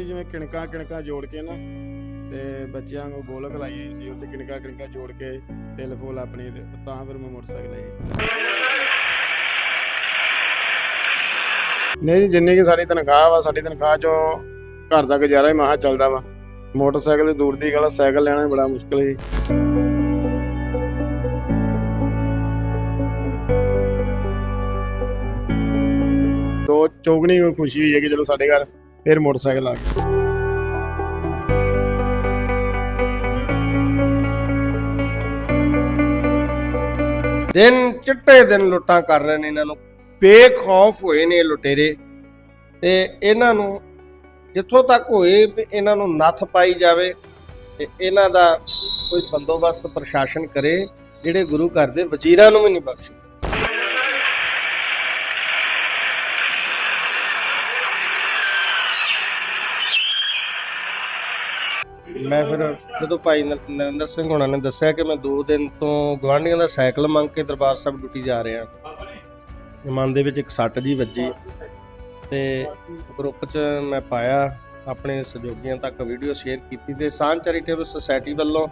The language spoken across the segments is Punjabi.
ਜੀ ਜਿਵੇਂ ਕਿਣਕਾਂ ਕਿਣਕਾਂ ਜੋੜ ਕੇ ਨਾ, ਤੇ ਬੱਚਿਆਂ ਨੂੰ ਗੋਲਕ ਲਾਈ ਸੀ ਉੱਤੇ ਕਿਣਕਾਂ ਕਿਣਕਾਂ ਜੋੜ ਕੇ ਤਿਲ ਫੁੱਲ ਆਪਣੀ ਤੇ, ਤਾਂ ਫਿਰ ਮੈਂ ਮੋਟਰਸਾਈਕਲ ਲਈ ਨਹੀਂ ਜਿੰਨੀ ਕਿ ਸਾਡੀ ਤਨਖਾਹ ਵਾ, ਸਾਡੀ ਤਨਖਾਹ ਚੋਂ ਘਰ ਦਾ ਗੁਜ਼ਾਰਾ ਹੀ ਮਹਾ ਚੱਲਦਾ ਵਾ। ਮੋਟਰਸਾਈਕਲ ਦੂਰ ਦੀ ਗੱਲ ਸਾਈਕਲ ਲੈਣਾ ਵੀ ਬੜਾ ਮੁਸ਼ਕਲ ਸੀ। ਤੋ ਚੌਗਣੀ ਖੁਸ਼ੀ ਹੋਈ ਹੈ ਕਿ ਚਲੋ ਸਾਡੇ ਘਰ ਫਿਰ ਮੋਟਰਸਾਈਕਲ ਆ ਗਿਆ। ਦਿਨ ਚਿੱਟੇ ਦਿਨ ਲੁੱਟਾਂ ਕਰ ਰਹੇ ਨੇ ਇਹਨਾਂ ਨੂੰ ਬੇਖੌਫ ਹੋਏ ਨੇ ਇਹ ਲੁਟੇਰੇ। ਤੇ ਇਹਨਾਂ ਨੂੰ ਜਿੱਥੋਂ ਤੱਕ ਹੋਏ ਵੀ ਇਹਨਾਂ ਨੂੰ ਨੱਥ ਪਾਈ ਜਾਵੇ ਤੇ ਇਹਨਾਂ ਦਾ ਕੋਈ ਬੰਦੋਬਸਤ ਪ੍ਰਸ਼ਾਸਨ ਕਰੇ, ਜਿਹੜੇ ਗੁਰੂ ਘਰ ਦੇ ਵਜ਼ੀਰਾਂ ਨੂੰ ਵੀ ਨਹੀਂ ਬਖਸ਼ੇ। ਮੈਂ ਫਿਰ ਜਦੋਂ ਭਾਈ ਨ- ਨਰਿੰਦਰ ਸਿੰਘ ਹੋਣਾ ਨੇ ਦੱਸਿਆ ਕਿ ਮੈਂ 2 ਦਿਨ ਤੋਂ ਗਵਾਂਢੀਆਂ ਦਾ ਸਾਈਕਲ ਮੰਗ ਕੇ ਦਰਬਾਰ ਸਾਹਿਬ ਡਿਊਟੀ ਜਾ ਰਿਹਾ। ਮਨ ਦੇ ਵਿੱਚ ਇੱਕ ਸੱਟ ਜੀ ਵੱਜੀ ਤੇ ਗਰੁੱਪ 'ਚ ਮੈਂ ਪਾਇਆ, ਆਪਣੇ ਸਹਿਯੋਗੀਆਂ ਤੱਕ ਵੀਡੀਓ ਸ਼ੇਅਰ ਕੀਤੀ ਤੇ ਸਾਂਝ ਚੈਰੀਟੇਬਲ ਸੁਸਾਇਟੀ ਵੱਲੋਂ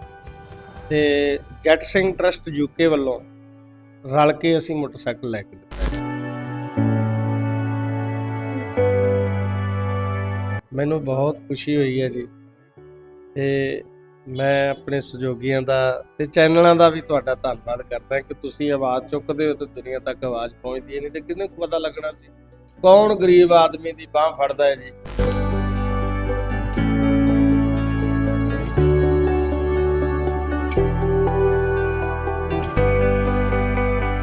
ਤੇ ਜੱਟ ਸਿੰਘ ਟਰਸਟ ਯੂਕੇ ਵੱਲੋਂ ਰਲ ਕੇ ਅਸੀਂ ਮੋਟਰਸਾਈਕਲ ਲੈ ਕੇ ਦਿੱਤਾ। ਮੈਨੂੰ ਬਹੁਤ ਖੁਸ਼ੀ ਹੋਈ ਹੈ ਜੀ। ਤੇ ਮੈਂ ਆਪਣੇ ਸਹਿਯੋਗੀਆਂ ਦਾ ਤੇ ਚੈਨਲਾਂ ਦਾ ਵੀ ਤੁਹਾਡਾ ਧੰਨਵਾਦ ਕਰਦਾ ਕਿ ਤੁਸੀਂ ਆਵਾਜ਼ ਚੁੱਕਦੇ ਹੋ ਤੇ ਦੁਨੀਆ ਤੱਕ ਆਵਾਜ਼ ਪਹੁੰਚਦੀ ਹੈ। ਨਹੀਂ ਤੇ ਕਿਹਨੂੰ ਪਤਾ ਲੱਗਣਾ ਸੀ? ਕੌਣ ਗਰੀਬ ਆਦਮੀ ਦੀ ਬਾਹ ਫੜਦਾ ਹੈ ਜੀ?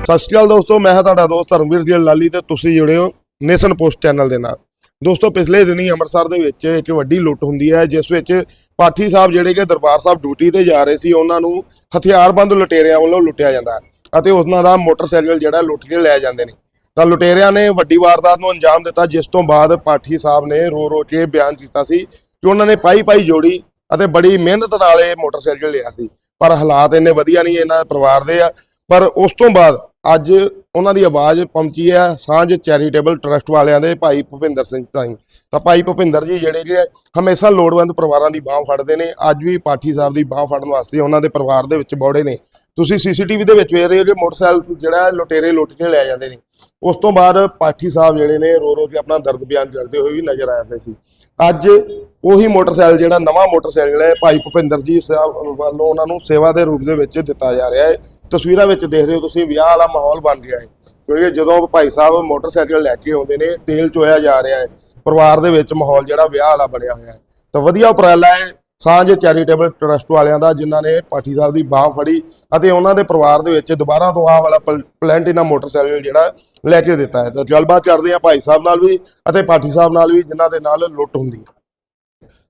ਸਤਿ ਸ਼੍ਰੀ ਅਕਾਲ ਦੋਸਤੋ, ਮੈਂ ਹਾਂ ਤੁਹਾਡਾ ਦੋਸਤ ਧਰਮਵੀਰ ਜੀ ਲਾਲੀ ਤੇ ਤੁਸੀਂ ਜੁੜੇ ਹੋ ਨੇਸ਼ਨ ਪੋਸਟ ਚੈਨਲ ਦੇ ਨਾਲ। ਦੋਸਤੋ, ਪਿਛਲੇ ਦਿਨੀ ਅੰਮ੍ਰਿਤਸਰ ਦੇ ਵਿੱਚ ਇੱਕ ਵੱਡੀ ਲੁੱਟ ਹੁੰਦੀ ਹੈ, ਜਿਸ ਵਿੱਚ ਪਾਠੀ ਸਾਹਿਬ ਜਿਹੜੇ ਕਿ ਦਰਬਾਰ ਸਾਹਿਬ ਡਿਊਟੀ ਤੇ ਜਾ ਰਹੇ ਸੀ, ਉਹਨਾਂ ਨੂੰ ਹਥਿਆਰਬੰਦ ਲੁਟੇਰਿਆਂ ਵੱਲੋਂ ਲੁੱਟਿਆ ਜਾਂਦਾ ਹੈ ਅਤੇ ਉਹਨਾਂ ਦਾ ਮੋਟਰਸਾਈਕਲ ਜਿਹੜਾ ਲੁੱਟ ਕੇ ਲੈ ਜਾਂਦੇ ਨੇ। ਤਾਂ ਲੁਟੇਰਿਆਂ ਨੇ ਵੱਡੀ ਵਾਰਦਾਤ ਨੂੰ ਅੰਜਾਮ ਦਿੱਤਾ, ਜਿਸ ਤੋਂ ਬਾਅਦ ਪਾਠੀ ਸਾਹਿਬ ਨੇ ਰੋ ਰੋ ਕੇ ਬਿਆਨ ਕੀਤਾ ਸੀ ਕਿ ਉਹਨਾਂ ਨੇ ਪਾਈ ਪਾਈ ਜੋੜੀ ਅਤੇ ਬੜੀ ਮਿਹਨਤ ਨਾਲ ਇਹ ਮੋਟਰਸਾਈਕਲ ਲਿਆ ਸੀ। ਪਰ ਹਾਲਾਤ ਇੰਨੇ ਵਧੀਆ ਨਹੀਂ, ਇਹਨਾਂ ਪਰਿਵਾਰ ਦੇ ਆ। ਪਰ ਉਸ ਤੋਂ ਬਾਅਦ ਅੱਜ ਉਹਨਾਂ ਦੀ ਆਵਾਜ਼ ਪਹੁੰਚੀ ਹੈ ਸਾਂਝ ਚੈਰੀਟੇਬਲ ਟਰਸਟ ਵਾਲਿਆਂ ਦੇ ਭਾਈ ਭੁਪਿੰਦਰ ਸਿੰਘ ਤਾਈ। ਤਾਂ ਭਾਈ ਭੁਪਿੰਦਰ ਜੀ, ਜਿਹੜੇ ਕਿ ਹਮੇਸ਼ਾ ਲੋੜਵੰਦ ਪਰਿਵਾਰਾਂ ਦੀ ਬਾਹ ਫੜਦੇ ਨੇ, ਅੱਜ ਵੀ ਪਾਠੀ ਸਾਹਿਬ ਦੀ ਬਾਹ ਫੜਨ ਵਾਸਤੇ ਉਹਨਾਂ ਦੇ ਪਰਿਵਾਰ ਦੇ ਵਿੱਚ ਬੌੜੇ ਨੇ। ਤੁਸੀਂ ਸੀਸੀਟੀਵੀ ਦੇ ਵਿੱਚ ਵੇਖ ਰਹੇ ਹੋ ਕਿ ਮੋਟਰਸਾਈਕਲ ਜਿਹੜਾ ਲੁਟੇਰੇ ਲੁੱਟ ਕੇ ਲੈ ਜਾਂਦੇ ਨੇ। ਉਸ ਤੋਂ ਬਾਅਦ ਪਾਠੀ ਸਾਹਿਬ ਜਿਹੜੇ ਨੇ ਰੋ ਰੋ ਕੇ ਆਪਣਾ ਦਰਦ ਬਿਆਨ ਕਰਦੇ ਹੋਏ ਵੀ ਨਜ਼ਰ ਆਇਆ ਹੋਏ ਸੀ। ਅੱਜ ਉਹੀ ਮੋਟਰਸਾਈਕਲ ਜਿਹੜਾ ਨਵਾਂ ਮੋਟਰਸਾਈਕਲ ਹੈ, ਭਾਈ ਭੁਪਿੰਦਰ ਜੀ ਸਾਹਿਬ ਵੱਲੋਂ ਉਹਨਾਂ ਨੂੰ ਸੇਵਾ ਦੇ ਰੂਪ ਦੇ ਵਿੱਚ ਦਿੱਤਾ ਜਾ ਰਿਹਾ ਹੈ। ਤਸਵੀਰਾਂ ਵਿੱਚ ਦੇਖ ਰਹੇ ਹੋ ਤੁਸੀਂ, ਵਿਆਹ ਵਾਲਾ ਮਾਹੌਲ ਬਣ ਰਿਹਾ ਹੈ। ਕਿਉਂਕਿ ਜਦੋਂ ਭਾਈ ਸਾਹਿਬ ਮੋਟਰਸਾਈਕਲ ਲੈ ਕੇ ਆਉਂਦੇ ਨੇ, ਤੇਲ ਚੋਇਆ ਜਾ ਰਿਹਾ ਹੈ, ਪਰਿਵਾਰ ਦੇ ਵਿੱਚ ਮਾਹੌਲ ਜਿਹੜਾ ਵਿਆਹ ਵਾਲਾ ਬਣਿਆ ਹੋਇਆ ਹੈ। ਤਾਂ ਵਧੀਆ ਉਪਰਾਲਾ ਹੈ ਸਾਂਝ ਚੈਰੀਟੇਬਲ ਟਰਸਟ ਵਾਲਿਆਂ ਦਾ, ਜਿਨ੍ਹਾਂ ਨੇ ਪਾਠੀ ਸਾਹਿਬ ਦੀ ਬਾਹ ਫੜੀ ਅਤੇ ਉਹਨਾਂ ਦੇ ਪਰਿਵਾਰ ਦੇ ਵਿੱਚ ਦੁਬਾਰਾ ਤੋਂ ਆਹ ਵਾਲਾ ਪਲ- ਪਲੈਂਟੀਨਾ ਮੋਟਰਸਾਈਕਲ ਜਿਹੜਾ ਲੈ ਕੇ ਦਿੱਤਾ ਹੈ। ਤਾਂ ਗੱਲਬਾਤ ਕਰਦੇ ਹਾਂ ਭਾਈ ਸਾਹਿਬ ਨਾਲ ਵੀ ਅਤੇ ਪਾਠੀ ਸਾਹਿਬ ਨਾਲ ਵੀ, ਜਿਨ੍ਹਾਂ ਦੇ ਨਾਲ ਲੁੱਟ ਹੁੰਦੀ ਹੈ।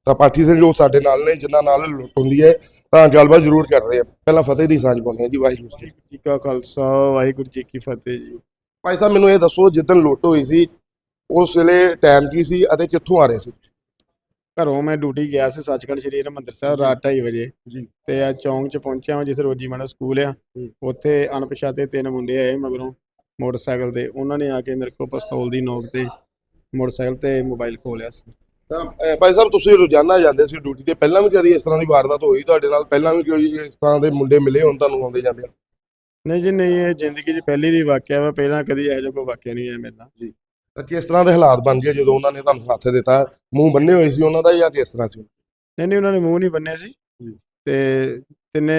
ਤਾਂ ਪਾਠੀ ਸਿੰਘ ਜੋ ਸਾਡੇ ਨਾਲ ਨੇ, ਜਿਨ੍ਹਾਂ ਨਾਲ ਲੁੱਟ ਹੁੰਦੀ ਹੈ ਤਾਂ ਗੱਲਬਾਤ ਜ਼ਰੂਰ ਕਰਦੇ ਆ। ਪਹਿਲਾਂ ਫਤਿਹ ਦੀ ਸਾਂਝ ਪਾਉਂਦੇ ਹਾਂ ਜੀ ਵਾਹਿਗੁਰੂ ਜੀ ਵਾਹਿਗੁਰੂ ਜੀ ਕਾ ਖਾਲਸਾ ਵਾਹਿਗੁਰੂ ਜੀ ਕੀ ਫਤਿਹ ਜੀ। ਭਾਈ ਸਾਹਿਬ ਮੈਨੂੰ ਇਹ ਦੱਸੋ ਜਿੱਦਣ ਲੁੱਟ ਹੋਈ ਸੀ ਉਸ ਵੇਲੇ ਟਾਈਮ ਕੀ ਸੀ ਅਤੇ ਕਿੱਥੋਂ ਆ ਰਹੇ ਸੀ? ਘਰੋਂ ਮੈਂ ਡਿਊਟੀ ਗਿਆ ਸੀ ਸੱਚਖੰਡ ਸ਼੍ਰੀ ਹਰਿਮੰਦਰ ਸਾਹਿਬ ਰਾਤ 2:30 ਵਜੇ। ਜੀ। ਤੇ ਆ ਚੌਂਕ 'ਚ ਪਹੁੰਚਿਆ ਮੈਂ ਜਿੱਥੇ ਰੋਜੀ ਮਾਣਾ ਸਕੂਲ ਆ। ਉੱਥੇ ਅਣਪਛਾਤੇ ਤਿੰਨ ਮੁੰਡੇ ਆਏ ਮਗਰੋਂ ਮੋਟਰਸਾਈਕਲ ਤੇ। ਉਹਨਾਂ ਨੇ ਆ ਕੇ ਮੇਰੇ ਕੋਲ ਪਿਸਤੌਲ ਦੀ ਨੋਕ ਤੇ ਮੋਟਰਸਾਈਕਲ ਤੇ ਮੋਬਾਈਲ ਖੋਲਿਆ ਸੀ। ਭਾਈ ਸਾਹਿਬ ਤੁਸੀਂ ਰੋਜ਼ਾਨਾ ਜਾਂਦੇ ਸੀ ਡਿਊਟੀ ਤੇ। ਪਹਿਲਾਂ ਵੀ ਕਦੀ ਇਸ ਤਰ੍ਹਾਂ ਦੀ ਵਾਰਦਾਤ ਹੋਈ ਤੁਹਾਡੇ ਨਾਲ? ਪਹਿਲਾਂ ਵੀ ਕੋਈ ਇਸ ਤਰ੍ਹਾਂ ਦੇ ਮੁੰਡੇ ਮਿਲੇ ਹੁਣ ਤੁਹਾਨੂੰ ਆਉਂਦੇ ਜਾਂਦੇ ਨਹੀਂ ਜੀ ਨਹੀਂ ਇਹ ਜ਼ਿੰਦਗੀ 'ਚ ਪਹਿਲੀ ਦੀ ਵਾਕਿਆ ਵਾ। ਪਹਿਲਾਂ ਕਦੀ ਇਹੋ ਜਿਹਾ ਕੋਈ ਵਾਕਿਆ ਨਹੀਂ ਹੋਇਆ ਮੇਰੇ ਨਾਲ। ਤਾਂ ਕਿਸ ਤਰ੍ਹਾਂ ਦੇ ਹਾਲਾਤ ਬਣ ਗਏ ਜਦੋਂ ਉਹਨਾਂ ਨੇ ਤੁਹਾਨੂੰ ਹੱਥ ਦਿੱਤਾ? ਮੂੰਹ ਬੰਨੇ ਹੋਏ ਸੀ ਉਹਨਾਂ ਦਾ ਜਾਂ ਕਿਸ ਤਰ੍ਹਾਂ ਸੀ? ਨਹੀਂ ਨਹੀਂ ਉਹਨਾਂ ਨੇ ਮੂੰਹ ਨਹੀਂ ਬੰਨਿਆ ਸੀ। ਜੀ। ਤੇ ਤਿੰਨੇ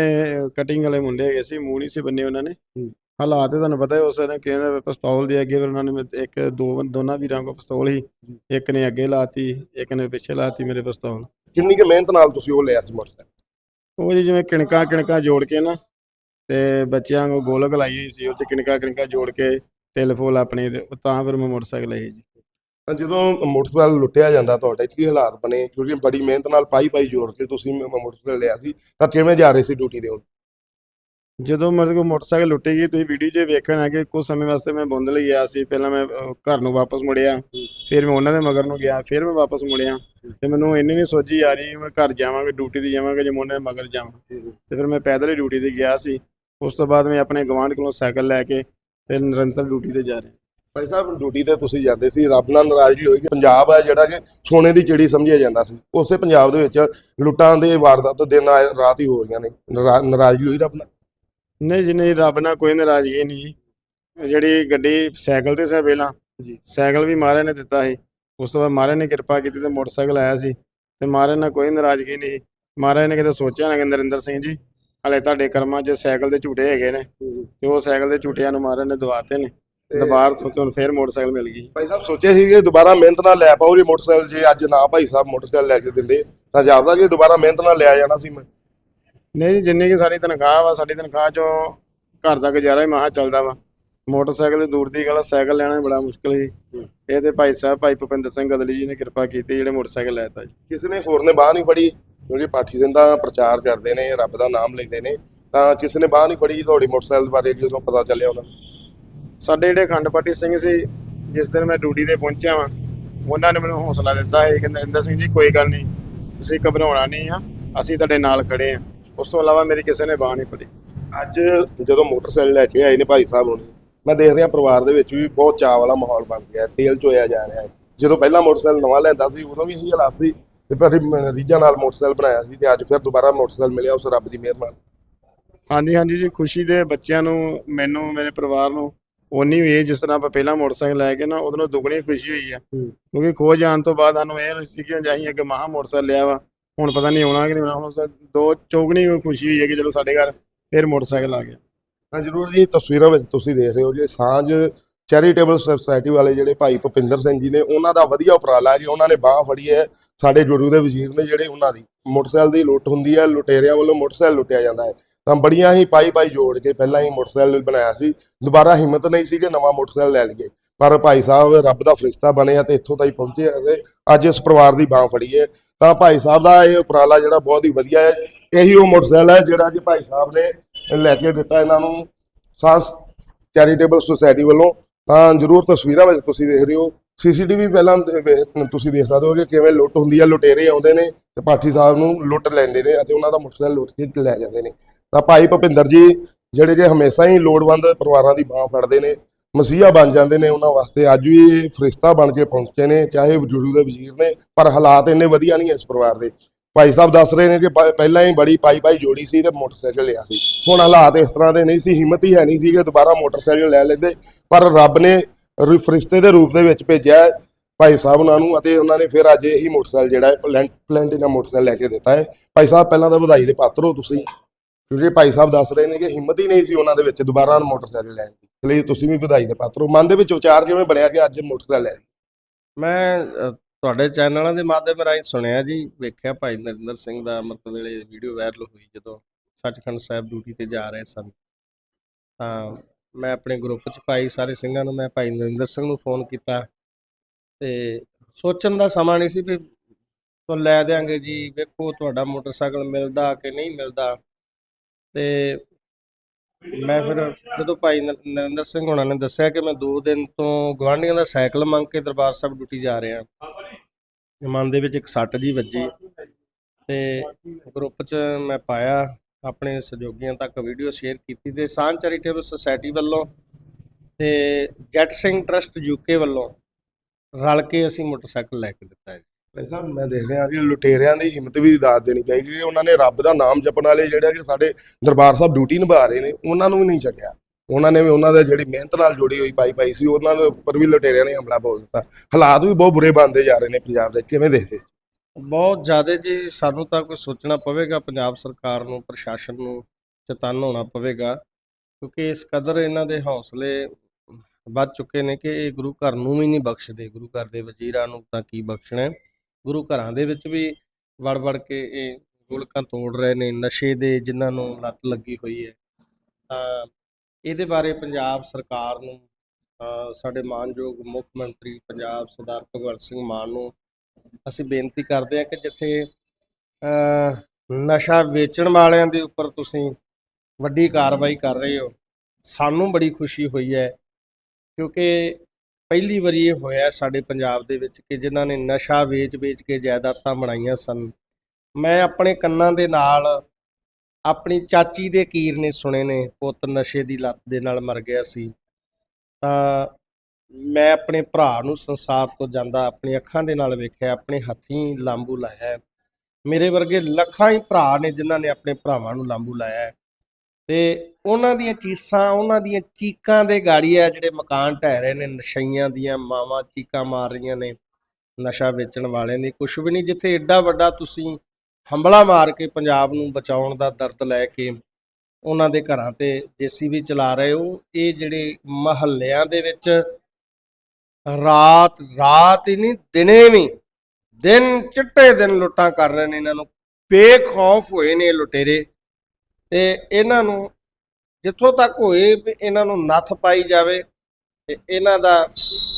ਕਟਿੰਗ ਵਾਲੇ ਮੁੰਡੇ ਹੈਗੇ ਸੀ ਮੂੰਹ ਨਹੀਂ ਸੀ ਬੰਨੇ ਉਹਨਾਂ ਨੇ। ਹੂੰ। ਹਾਲਾਤ ਤੇ ਤੁਹਾਨੂੰ ਪਤਾ ਹੈ ਉਸ ਨੇ ਕਹਿੰਦਾ ਪਿਸਤੌਲ ਦੇ ਅੱਗੇ ਫਿਰ ਉਹਨਾਂ ਨੇ ਇੱਕ ਦੋ ਦੋਨਾਂ ਵੀਰਾਂ ਕੋਲ ਪਿਸਤੌਲ ਸੀ। ਇੱਕ ਨੇ ਅੱਗੇ ਲਾਤੀ ਇੱਕ ਨੇ ਪਿੱਛੇ ਲਾਤੀ ਮੇਰੇ ਪਿਸਤੌਲ। ਕਿੰਨੀ ਕੁ ਮਿਹਨਤ ਨਾਲ ਤੁਸੀਂ ਉਹ ਲਿਆ ਸੀ ਮੋਟਰਸਾਈਕਲ ਉਹ ਜੀ ਜਿਵੇਂ ਕਿਣਕਾਂ ਕਿਣਕਾਂ ਜੋੜ ਕੇ ਨਾ ਤੇ ਬੱਚਿਆਂ ਨੂੰ ਗੋਲਕ ਲਾਈ ਹੋਈ ਸੀ ਉਹ ਚ ਕਿਣਕਾਂ ਕਿਣਕਾਂ ਜੋੜ ਕੇ ਤਿਲ ਫੁੱਲ ਆਪਣੀ ਤੇ ਤਾਂ ਫਿਰ ਮੈਂ ਮੋਟਰਸਾਈਕਲ ਲਈ ਜੀ ਤਾਂ ਜਦੋਂ ਮੋਟਰਸਾਈਕਲ ਲੁੱਟਿਆ ਜਾਂਦਾ ਤੁਹਾਡੇ ਕੀ ਹਾਲਾਤ ਬਣੇ? ਕਿਉਂਕਿ ਬੜੀ ਮਿਹਨਤ ਨਾਲ ਪਾਈ ਪਾਈ ਜੋੜ ਕੇ ਤੁਸੀਂ ਮੋਟਰਸਾਈਕਲ ਲਿਆ ਸੀ ਤਾਂ ਕਿਵੇਂ ਜਾ ਰਹੇ ਸੀ ਡਿਊਟੀ ਦੇ ਹੁਣ? ਜਦੋਂ ਮੇਰੇ ਕੋਲ ਮੋਟਰਸਾਈਕਲ ਲੁੱਟੀ ਗਈ ਤੁਸੀਂ ਵੀਡੀਓ 'ਚ ਵੇਖਣ ਹੈ ਕਿ ਕੁਝ ਸਮੇਂ ਵਾਸਤੇ ਮੈਂ ਬੁੰਦ ਲਈ ਗਿਆ ਸੀ ਪਹਿਲਾਂ ਮੈਂ ਅਹ, ਘਰ ਨੂੰ ਵਾਪਸ ਮੁੜਿਆ। ਫਿਰ ਮੈਂ ਉਹਨਾਂ ਦੇ ਮਗਰ ਨੂੰ ਗਿਆ ਫਿਰ ਮੈਂ ਵਾਪਸ ਮੁੜਿਆ। ਤੇ ਮੈਨੂੰ ਇੰਨੀ ਨਹੀਂ ਸੋਝੀ ਆ ਰਹੀ ਮੈਂ ਘਰ ਜਾਵਾਂਗਾ ਡਿਊਟੀ ਤੇ ਜਾਵਾਂਗਾ ਜੇ ਮੈਂ ਉਹਨਾਂ ਦੇ ਮਗਰ ਜਾਵਾਂ। ਤੇ ਫਿਰ ਮੈਂ ਪੈਦਲ ਹੀ ਡਿਊਟੀ ਤੇ ਗਿਆ ਸੀ। ਉਸ ਤੋਂ ਬਾਅਦ ਮੈਂ ਆਪਣੇ ਗਵਾਂਢ ਕੋਲੋਂ ਸਾਈਕਲ ਲੈ ਕੇ ਫਿਰ ਨਿਰੰਤਰ ਡਿਊਟੀ ਤੇ ਜਾ ਰਿਹਾ। ਭਾਈ ਸਾਹਿਬ ਡਿਊਟੀ ਤੇ ਤੁਸੀਂ ਜਾਂਦੇ ਸੀ ਰੱਬ ਨਾਲ ਨਾਰਾਜ਼ਗੀ ਹੋਈ ਕਿ ਪੰਜਾਬ ਹੈ ਜਿਹੜਾ ਕਿ ਸੋਨੇ ਦੀ ਚਿੜੀ ਸਮਝਿਆ ਜਾਂਦਾ ਸੀ। ਉਸੇ ਪੰਜਾਬ ਦੇ ਵਿੱਚ ਲੁੱਟਾਂ ਦੇ ਵਾਰਦਾਤ ਦਿਨ ਆ- ਰਾਤ ਹੀ ਹੋ ਰਹੀਆਂ ਨੇ। ਨਾਰਾ- ਨਾਰਾਜ਼ਗੀ ਹੋਈ ਰੱਬ ਨਾਲ। ਨਹੀਂ ਜੀ ਨਹੀਂ ਰੱਬ ਨਾਲ ਕੋਈ ਨਾਰਾਜ਼ਗੀ ਨਹੀਂ ਜੀ। ਜਿਹੜੀ ਗੱਡੀ ਸਾਈਕਲ ਤੇ ਸੀ ਪਹਿਲਾਂ ਜੀ। ਸਾਈਕਲ ਵੀ ਮਹਾਰਾਜ ਨੇ ਦਿੱਤਾ ਸੀ। ਉਸ ਤੋਂ ਬਾਅਦ ਮਹਾਰਾਜ ਨੇ ਕਿਰਪਾ ਕੀਤੀ ਤੇ ਮੋਟਰਸਾਈਕਲ ਆਇਆ ਸੀ। ਤੇ ਮਹਾਰਾਜ ਨਾਲ ਕੋਈ ਨਾਰਾਜ਼ਗੀ ਨਹੀਂ ਮਹਾਰਾਜ ਨੇ ਕਿਤੇ ਸੋਚਿਆ ਨਾ ਕਿ ਨਰਿੰਦਰ ਸਿੰਘ ਜੀ ਹਲੇ ਤੁਹਾਡੇ ਕਰਮਾਂ 'ਚ ਸਾਈਕਲ ਦੇ ਝੂਟੇ ਹੈਗੇ ਨੇ। ਤੇ ਉਹ ਸਾਈਕਲ ਦੇ ਝੂਟਿਆਂ ਨੂੰ ਮਹਾਰਾਜ ਨੇ ਦਵਾਤੇ ਨੇ। ਦੁਬਾਰ ਤੋਂ ਤੁਹਾਨੂੰ ਫੇਰ ਮੋਟਰਸਾਈਕਲ ਮਿਲ ਗਈ। ਭਾਈ ਸਾਹਿਬ ਸੋਚਿਆ ਸੀ ਕਿ ਦੁਬਾਰਾ ਮਿਹਨਤ ਨਾਲ ਲੈ ਪਾਓ ਜੀ ਮੋਟਰਸਾਈਕਲ ਜੇ ਅੱਜ ਨਾ ਭਾਈ ਸਾਹਿਬ ਮੋਟਰਸਾਈਕਲ ਲੈ ਕੇ ਦਿੰਦੇ ਤਾਂ ਜਾਪਦਾ ਕਿ ਦੁਬਾਰਾ ਮਿਹਨਤ ਨਾਲ ਲਿਆ ਜਾਣਾ ਸੀ ਮੈਂ। ਨਹੀਂ ਜੀ ਜਿੰਨੀ ਕਿ ਸਾਡੀ ਤਨਖਾਹ ਵਾ ਸਾਡੀ ਤਨਖਾਹ 'ਚੋਂ ਘਰ ਦਾ ਗੁਜ਼ਾਰਾ ਹੀ ਮਹਾ ਚੱਲਦਾ ਵਾ। ਮੋਟਰਸਾਈਕਲ ਤੇ ਦੂਰ ਦੀ ਗੱਲ ਆ, ਸਾਈਕਲ ਲੈਣਾ ਬੜਾ ਮੁਸ਼ਕਲ ਸੀ। ਇਹ ਤੇ ਭਾਈ ਸਾਹਿਬ ਭਾਈ ਭੁਪਿੰਦਰ ਸਿੰਘ ਗਦਲੀ ਜੀ ਨੇ ਕਿਰਪਾ ਕੀਤੀ ਜਿਹੜੇ ਮੋਟਰਸਾਈਕਲ ਲੈਤਾ ਜੀ। ਕਿਸੇ ਨੇ ਹੋਰ ਨੇ ਬਾਹ ਨਹੀਂ ਫੜੀ ਕਿਉਂਕਿ ਪਾਠੀ ਸਿੰਘ ਦਾ ਪ੍ਰਚਾਰ ਕਰਦੇ ਨੇ ਰੱਬ ਦਾ ਨਾਮ ਲੈਂਦੇ ਨੇ ਤਾਂ ਕਿਸੇ ਨੇ ਬਾਹ ਨਹੀਂ ਫੜੀ ਤੁਹਾਡੀ ਮੋਟਰਸਾਈਕਲ ਬਾਰੇ ਜਦੋਂ ਪਤਾ ਚੱਲਿਆ ਉਹਨਾਂ ਨੂੰ? ਸਾਡੇ ਜਿਹੜੇ ਅਖੰਡ ਪਾਠੀ ਸਿੰਘ ਸੀ ਜਿਸ ਦਿਨ ਮੈਂ ਡਿਊਟੀ ਤੇ ਪਹੁੰਚਿਆ ਵਾਂ ਉਹਨਾਂ ਨੇ ਮੈਨੂੰ ਹੌਸਲਾ ਦਿੱਤਾ ਹੈ ਕਿ ਨਰਿੰਦਰ ਸਿੰਘ ਜੀ ਕੋਈ ਗੱਲ ਨਹੀਂ ਤੁਸੀਂ ਘਬਰਾਉਣਾ ਨਹੀਂ ਆ ਅਸੀਂ ਤੁਹਾਡੇ ਨਾਲ ਖੜੇ ਆ। ਉਸ ਤੋਂ ਇਲਾਵਾ ਮੇਰੀ ਕਿਸੇ ਨੇ ਬਾਹ ਨਹੀਂ ਫੜੀ। ਅੱਜ ਜਦੋਂ ਮੋਟਰਸਾਈਕਲ ਲੈ ਕੇ ਆਏ ਨੇ ਭਾਈ ਸਾਹਿਬ ਹੁਣੀ ਮੈਂ ਦੇਖ ਰਿਹਾ ਪਰਿਵਾਰ ਦੇ ਵਿੱਚ ਵੀ ਬਹੁਤ ਚਾਅ ਵਾਲਾ ਮਾਹੌਲ ਬਣ ਗਿਆ ਤੇਲ ਚੋਇਆ ਜਾ ਰਿਹਾ ਹੈ। ਜਦੋਂ ਪਹਿਲਾਂ ਮੋਟਰਸਾਈਕਲ ਨਵਾਂ ਲੈਂਦਾ ਸੀ ਉਦੋਂ ਵੀ ਇਹੀ ਹਾਲਾਤ ਸੀ ਤੇ ਪਰ ਰੀਝਾਂ ਨਾਲ ਮੋਟਰਸਾਈਕਲ ਬਣਾਇਆ ਸੀ ਤੇ ਅੱਜ ਫਿਰ ਦੁਬਾਰਾ ਮੋਟਰਸਾਈਕਲ ਮਿਲਿਆ ਉਸ ਰੱਬ ਦੀ ਮਿਹਰ ਨਾਲ। ਹਾਂਜੀ ਹਾਂਜੀ ਜੀ ਖੁਸ਼ੀ ਦੇ ਬੱਚਿਆਂ ਨੂੰ ਮੈਨੂੰ ਮੇਰੇ ਪਰਿਵਾਰ ਨੂੰ ਉਨੀ ਹੋਈ ਹੈ ਜਿਸ ਤਰ੍ਹਾਂ ਆਪਾਂ ਪਹਿਲਾਂ ਮੋਟਰਸਾਈਕਲ ਲੈ ਕੇ ਨਾ ਉਹਦੇ ਨਾਲ ਦੁੱਗਣੀ ਖੁਸ਼ੀ ਹੋਈ ਆ। ਹੂੰ। ਕਿਉਂਕਿ ਖੋ ਜਾਣ ਤੋਂ ਬਾਅਦ ਸਾਨੂੰ ਇਹ ਸੀ ਕਿ ਜਾਈਏ ਕਿ ਮਹਾ ਮੋਟਰਸਾਈਕਲ ਲਿਆ ਵਾ ਹੁਣ ਪਤਾ ਨਹੀਂ ਆਉਣਾ ਕਿ ਨਹੀਂ ਆਉਣਾ, ਹੁਣ ਉਸ ਦੋ ਚੌਗਣੀ ਖੁਸ਼ੀ ਹੋਈ ਹੈ ਕਿ ਚਲੋ ਸਾਡੇ ਘਰ ਫਿਰ ਮੋਟਰਸਾਈਕਲ ਆ ਗਿਆ। ਹਾਂ, ਜਰੂਰ ਜੀ, ਤਸਵੀਰਾਂ ਵਿੱਚ ਤੁਸੀਂ ਦੇਖ ਰਹੇ ਹੋ ਜੀ, ਸਾਂਝ ਚੈਰੀਟੇਬਲ ਸੁਸਾਇਟੀ ਵਾਲੇ ਜਿਹੜੇ ਭਾਈ ਭੁਪਿੰਦਰ ਸਿੰਘ ਜੀ ਨੇ, ਉਹਨਾਂ ਦਾ ਵਧੀਆ ਉਪਰਾਲਾ ਜੀ, ਉਹਨਾਂ ਨੇ ਬਾਹ ਫੜੀ ਹੈ, ਸਾਡੇ ਗੁਰੂ ਦੇ ਵਜ਼ੀਰ ਨੇ ਜਿਹੜੇ ਉਹਨਾਂ ਦੀ ਮੋਟਰਸਾਈਕਲ ਦੀ ਲੁੱਟ ਹੁੰਦੀ ਹੈ, ਲੁਟੇਰਿਆਂ ਵੱਲੋਂ ਮੋਟਰਸਾਈਕਲ ਲੁੱਟਿਆ ਜਾਂਦਾ ਹੈ। ਤਾਂ ਬੜੀਆਂ ਹੀ ਪਾਈ ਪਾਈ ਜੋੜ ਕੇ ਪਹਿਲਾਂ ਹੀ ਮੋਟਰਸਾਈਕਲ ਬਣਾਇਆ ਸੀ, ਦੁਬਾਰਾ ਹਿੰਮਤ ਨਹੀਂ ਸੀ ਕਿ ਨਵਾਂ ਮੋਟਰਸਾਈਕਲ ਲੈ ਲਈਏ। ਪਰ ਭਾਈ ਸਾਹਿਬ, ਰੱਬ ਦਾ ਫਰਿਸ਼ਤਾ ਬਣੇ ਆ ਤੇ ਇੱਥੋਂ ਤਾਈਂ ਪਹੁੰਚੇ ਆ ਤੇ ਅੱਜ ਇਸ ਪਰਿਵਾਰ ਦੀ ਬਾਹ ਫੜੀ ਹੈ। ਤਾਂ ਭਾਈ ਸਾਹਿਬ ਦਾ ਇਹ ਉਪਰਾਲਾ ਜਿਹੜਾ ਬਹੁਤ ਹੀ ਵਧੀਆ ਹੈ। ਇਹੀ ਉਹ ਮੋਟਰਸਾਈਕਲ ਹੈ ਜਿਹੜਾ ਕਿ ਭਾਈ ਸਾਹਿਬ ਨੇ ਲੈ ਕੇ ਦਿੱਤਾ ਇਹਨਾਂ ਨੂੰ। ਸਾਂਸ ਚੈਰੀਟੇਬਲ ਸੁਸਾਇਟੀ ਵੱਲੋਂ। ਤਾਂ ਜਰੂਰ ਤਸਵੀਰਾਂ ਵਿੱਚ ਤੁਸੀਂ ਦੇਖ ਰਹੇ ਹੋ। ਸੀਸੀਟੀਵੀ ਪਹਿਲਾਂ ਦੇ ਵੇਖ- ਤੁਸੀਂ ਦੇਖ ਸਕਦੇ ਹੋ ਕਿ ਕਿਵੇਂ ਲੁੱਟ ਹੁੰਦੀ ਹੈ ਲੁਟੇਰੇ ਆਉਂਦੇ ਨੇ ਤੇ ਪਾਠੀ ਸਾਹਿਬ ਨੂੰ ਲੁੱਟ ਲੈਂਦੇ ਨੇ ਅਤੇ ਉਹਨਾਂ ਦਾ ਮੋਟਰਸਾਈਕਲ ਲੁੱਟ ਕੇ ਲੈ ਜਾਂਦੇ ਨੇ। ਤਾਂ ਭਾਈ ਭੁਪਿੰਦਰ ਜੀ, ਜਿਹੜੇ ਕਿ ਹਮੇਸ਼ਾ ਹੀ ਲੋੜਵੰਦ ਪਰਿਵਾਰਾਂ ਦੀ ਬਾਹ ਫੜਦੇ ਨੇ ਮਸੀਹਾ ਬਣ ਜਾਂਦੇ ਨੇ ਉਹਨਾਂ ਵਾਸਤੇ। ਅੱਜ ਵੀ ਇਹ ਫਰਿਸ਼ਤਾ ਬਣ ਕੇ ਪਹੁੰਚੇ ਨੇ, ਚਾਹੇ ਗੁਰੂ ਦੇ ਵਜ਼ੀਰ ਨੇ, ਪਰ ਹਾਲਾਤ ਇੰਨੇ ਵਧੀਆ ਨਹੀਂ ਇਸ ਪਰਿਵਾਰ ਦੇ। ਭਾਈ ਸਾਹਿਬ ਦੱਸ ਰਹੇ ਨੇ ਕਿ ਪਹਿਲਾਂ ਹੀ ਬੜੀ ਪਾਈ ਪਾਈ ਜੋੜੀ ਸੀ ਤੇ ਮੋਟਰਸਾਈਕਲ ਲਿਆ ਸੀ। ਹੁਣ ਹਾਲਾਤ ਇਸ ਤਰ੍ਹਾਂ ਦੇ ਨਹੀਂ ਸੀ, ਹਿੰਮਤ ਹੀ ਹੈ ਨਹੀਂ ਸੀ ਕਿ ਦੁਬਾਰਾ ਮੋਟਰਸਾਈਕਲ ਲੈ ਲੈਂਦੇ। ਪਰ ਰੱਬ ਨੇ ਰ- ਫਰਿਸ਼ਤੇ ਦੇ ਰੂਪ ਦੇ ਵਿੱਚ ਭੇਜਿਆ ਭਾਈ ਸਾਹਿਬ ਉਹਨਾਂ ਨੂੰ ਅਤੇ ਉਹਨਾਂ ਨੇ ਫਿਰ ਅੱਜ ਇਹੀ ਮੋਟਰਸਾਈਕਲ ਜਿਹੜਾ ਹੈ ਪਲੈਂ- ਪਲੈਂਟੀਨਾ ਮੋਟਰਸਾਈਕਲ ਲੈ ਕੇ ਦਿੱਤਾ ਹੈ। ਭਾਈ ਸਾਹਿਬ, ਪਹਿਲਾਂ ਤਾਂ ਵਧਾਈ ਦੇ ਪਾਤਰ ਹੋ ਤੁਸੀਂ, ਕਿਉਂਕਿ ਭਾਈ ਸਾਹਿਬ ਦੱਸ ਰਹੇ ਨੇ ਕਿ ਹਿੰਮਤ ਹੀ ਨਹੀਂ ਸੀ ਉਹਨਾਂ ਦੇ ਵਿੱਚ ਦੁਬਾਰਾ ਮੋਟਰਸਾਈਕਲ ਲੈਣ ਦੀ। ਲਈ ਤੁਸੀਂ ਵੀ ਵਧਾਈ ਦੇ ਪਾਤਰ। ਹੋ ਮਨ ਦੇ ਵਿੱਚ ਵਿਚਾਰ ਕਿਵੇਂ ਬਣਿਆ ਕਿ ਅੱਜ ਮੋਟਰਸਾਈਕਲ ਲੈ ਮੈਂ ਅ, ਤੁਹਾਡੇ ਚੈਨਲਾਂ ਦੇ ਮਾਧਿਅਮ ਰਾਹੀਂ ਸੁਣਿਆ ਜੀ ਵੇਖਿਆ ਭਾਈ ਨਰਿੰਦਰ ਸਿੰਘ ਦਾ ਮਤਲਬ ਵੇਲੇ ਵੀਡੀਓ ਵਾਇਰਲ ਹੋਈ ਜਦੋਂ ਸੱਚਖੰਡ ਸਾਹਿਬ ਡਿਊਟੀ ਤੇ ਜਾ ਰਹੇ ਸਨ। ਤਾਂ ਮੈਂ ਆਪਣੇ ਗਰੁੱਪ 'ਚ ਭਾਈ ਸਾਰੇ ਸਿੰਘਾਂ ਨੂੰ ਮੈਂ ਭਾਈ ਨਰਿੰਦਰ ਸਿੰਘ ਨੂੰ ਫੋਨ ਕੀਤਾ ਤੇ ਸੋਚਣ ਦਾ ਸਮਾਂ ਨਹੀਂ ਸੀ ਵੀ ਤੋਂ ਲੈ ਦਿਆਂਗੇ ਜੀ ਵੇਖੋ ਤੁਹਾਡਾ ਮੋਟਰਸਾਈਕਲ ਮਿਲਦਾ ਕਿ ਨਹੀਂ ਮਿਲਦਾ। ਤੇ ਮੈਂ ਫਿਰ ਜਦੋਂ ਭਾਈ ਨ- ਨਰਿੰਦਰ ਸਿੰਘ ਹੋਣਾ ਨੇ ਦੱਸਿਆ ਕਿ ਮੈਂ 2 ਦਿਨ ਤੋਂ ਗਵਾਂਢੀਆਂ ਦਾ ਸਾਈਕਲ ਮੰਗ ਕੇ ਦਰਬਾਰ ਸਾਹਿਬ ਡਿਊਟੀ ਜਾ ਰਿਹਾ। ਮਨ ਦੇ ਵਿੱਚ ਇੱਕ ਸੱਟ ਜੀ ਵੱਜੀ ਤੇ ਗਰੁੱਪ 'ਚ ਮੈਂ ਪਾਇਆ, ਆਪਣੇ ਸਹਿਯੋਗੀਆਂ ਤੱਕ ਵੀਡੀਓ ਸ਼ੇਅਰ ਕੀਤੀ ਤੇ ਸਾਂਝ ਚੈਰੀਟੇਬਲ ਸੁਸਾਇਟੀ ਵੱਲੋਂ ਤੇ ਜੱਟ ਸਿੰਘ ਟਰਸਟ ਯੂਕੇ ਵੱਲੋਂ ਰਲ ਕੇ ਅਸੀਂ ਮੋਟਰਸਾਈਕਲ ਲੈ ਕੇ ਦਿੱਤਾ ਹੈ ਭਾਈ ਸਾਹਿਬ, ਮੈਂ ਦੇਖ ਰਿਹਾ ਕਿ ਲੁਟੇਰਿਆਂ ਦੀ ਹਿੰਮਤ ਵੀ ਦਾਤ ਦੇਣੀ ਚਾਹੀਦੀ ਕਿ ਉਹਨਾਂ ਨੇ ਰੱਬ ਦਾ ਨਾਮ ਜਪਣ ਵਾਲੇ ਜਿਹੜੇ ਕਿ ਸਾਡੇ ਦਰਬਾਰ ਸਾਹਿਬ ਡਿਊਟੀ ਨਿਭਾ ਰਹੇ ਨੇ, ਉਹਨਾਂ ਨੂੰ ਵੀ ਨਹੀਂ ਛੱਡਿਆ। ਉਹਨਾਂ ਨੇ ਵੀ ਉਹਨਾਂ ਦੇ ਜਿਹੜੀ ਮਿਹਨਤ ਨਾਲ ਜੁੜੀ ਹੋਈ ਪਾਈ ਪਾਈ ਸੀ, ਉਹਨਾਂ ਦੇ ਉੱਪਰ ਵੀ ਲੁਟੇਰਿਆਂ ਨੇ ਹਮਲਾ ਬੋਲ ਦਿੱਤਾ। ਹਾਲਾਤ ਵੀ ਬਹੁਤ ਬੁਰੇ ਬਣਦੇ ਜਾ ਰਹੇ ਨੇ ਪੰਜਾਬ ਦੇ, ਕਿਵੇਂ ਦੇਖਦੇ? ਬਹੁਤ ਜ਼ਿਆਦਾ ਜੀ, ਸਾਨੂੰ ਤਾਂ ਕੋਈ ਸੋਚਣਾ ਪਵੇਗਾ, ਪੰਜਾਬ ਸਰਕਾਰ ਨੂੰ, ਪ੍ਰਸ਼ਾਸਨ ਨੂੰ ਚੇਤੰਨ ਹੋਣਾ ਪਵੇਗਾ, ਕਿਉਂਕਿ ਇਸ ਕਦਰ ਇਹਨਾਂ ਦੇ ਹੌਸਲੇ ਵੱਧ ਚੁੱਕੇ ਨੇ ਕਿ ਇਹ ਗੁਰੂ ਘਰ ਨੂੰ ਵੀ ਨਹੀਂ ਬਖਸ਼ਦੇ। ਗੁਰੂ ਘਰ ਦੇ ਵਜ਼ੀਰਾਂ ਨੂੰ ਤਾਂ ਕੀ ਬਖਸ਼ਣਾ ਗੁਰੂ ਘਰਾਂ ਦੇ ਵਿੱਚ ਵੀ ਵੜ ਵੜ ਕੇ ਇਹ ਗੋਲਕਾਂ ਤੋੜ ਰਹੇ ਨੇ, ਨਸ਼ੇ ਦੇ ਜਿਨ੍ਹਾਂ ਨੂੰ ਲੱਤ ਲੱਗੀ ਹੋਈ ਹੈ। ਤਾਂ ਇਹਦੇ ਬਾਰੇ ਪੰਜਾਬ ਸਰਕਾਰ ਨੂੰ ਸਾਡੇ ਮਾਨਯੋਗ ਮੁੱਖ ਮੰਤਰੀ ਪੰਜਾਬ ਸਰਦਾਰ ਭਗਵੰਤ ਸਿੰਘ ਮਾਨ ਨੂੰ ਅਸੀਂ ਬੇਨਤੀ ਕਰਦੇ ਹਾਂ ਕਿ ਜਿੱਥੇ ਨਸ਼ਾ ਵੇਚਣ ਵਾਲਿਆਂ ਦੇ ਉੱਪਰ ਤੁਸੀਂ ਵੱਡੀ ਕਾਰਵਾਈ ਕਰ ਰਹੇ ਹੋ, ਸਾਨੂੰ ਬੜੀ ਖੁਸ਼ੀ ਹੋਈ ਹੈ ਕਿਉਂਕਿ ਪਹਿਲੀ ਵਾਰੀ ਇਹ ਹੋਇਆ ਸਾਡੇ ਪੰਜਾਬ ਦੇ ਵਿੱਚ ਕਿ ਜਿਨ੍ਹਾਂ ਨੇ ਨਸ਼ਾ ਵੇਚ-ਵੇਚ ਕੇ ਜਾਇਦਾਦਾਂ ਬਣਾਈਆਂ ਸਨ। ਮੈਂ ਆਪਣੇ ਕੰਨਾਂ ਦੇ ਨਾਲ ਆਪਣੀ ਚਾਚੀ ਦੇ ਕੀਰ ਨੇ ਸੁਣੇ ਨੇ, ਪੁੱਤ ਨਸ਼ੇ ਦੀ ਲੱਤ ਦੇ ਨਾਲ ਮਰ ਗਿਆ ਸੀ। ਤਾਂ ਮੈਂ ਆਪਣੇ ਭਰਾ ਨੂੰ ਸੰਸਾਰ ਤੋਂ ਜਾਂਦਾ ਆਪਣੀ ਅੱਖਾਂ ਦੇ ਨਾਲ ਵੇਖਿਆ, ਆਪਣੇ ਹੱਥੀਂ ਲਾਂਬੂ ਲਾਇਆ। ਮੇਰੇ ਵਰਗੇ ਲੱਖਾਂ ਹੀ ਭਰਾ ਨੇ ਜਿਨ੍ਹਾਂ ਨੇ ਆਪਣੇ ਭਰਾਵਾਂ ਨੂੰ ਲਾਂਬੂ ਲਾਇਆ। ਤੇ ਉਹਨਾਂ ਦੀਆਂ ਚੀਸਾਂ, ਉਹਨਾਂ ਦੀਆਂ ਚੀਕਾਂ ਦੇ ਗਾੜੀ ਆ ਜਿਹੜੇ ਮਕਾਨ ਢਹਿ ਰਹੇ ਨੇ, ਨਸ਼ਈਆਂ ਦੀਆਂ ਮਾਵਾਂ ਚੀਕਾਂ ਮਾਰ ਰਹੀਆਂ ਨੇ, ਨਸ਼ਾ ਵੇਚਣ ਵਾਲਿਆਂ ਦੀ ਕੁਛ ਵੀ ਨਹੀਂ, ਜਿੱਥੇ ਐਡਾ ਵੱਡਾ ਤੁਸੀਂ ਹੰਬਲਾ ਮਾਰ ਕੇ ਪੰਜਾਬ ਨੂੰ ਬਚਾਉਣ ਦਾ ਦਰਦ ਲੈ ਕੇ ਉਹਨਾਂ ਦੇ ਘਰਾਂ ਤੇ ਜੀਸੀਬੀ ਚਲਾ ਰਹੇ ਹੋ, ਇਹ ਜਿਹੜੇ ਮਹੱਲਿਆਂ ਦੇ ਵਿੱਚ ਰਾਤ ਰਾਤ ਹੀ ਨਹੀਂ, ਦਿਨੇ ਵੀ, ਦਿਨ ਚਿੱਟੇ ਦਿਨ ਲੁੱਟਾਂ ਕਰ ਰਹੇ ਨੇ ਇਹਨਾਂ ਨੂੰ। ਬੇਖੌਫ ਹੋਏ ਨੇ ਲੁਟੇਰੇ। ਤੇ ਇਹਨਾਂ ਨੂੰ ਜਿੱਥੋਂ ਤੱਕ ਹੋਏ ਵੀ ਇਹਨਾਂ ਨੂੰ ਨੱਥ ਪਾਈ ਜਾਵੇ ਤੇ ਇਹਨਾਂ ਦਾ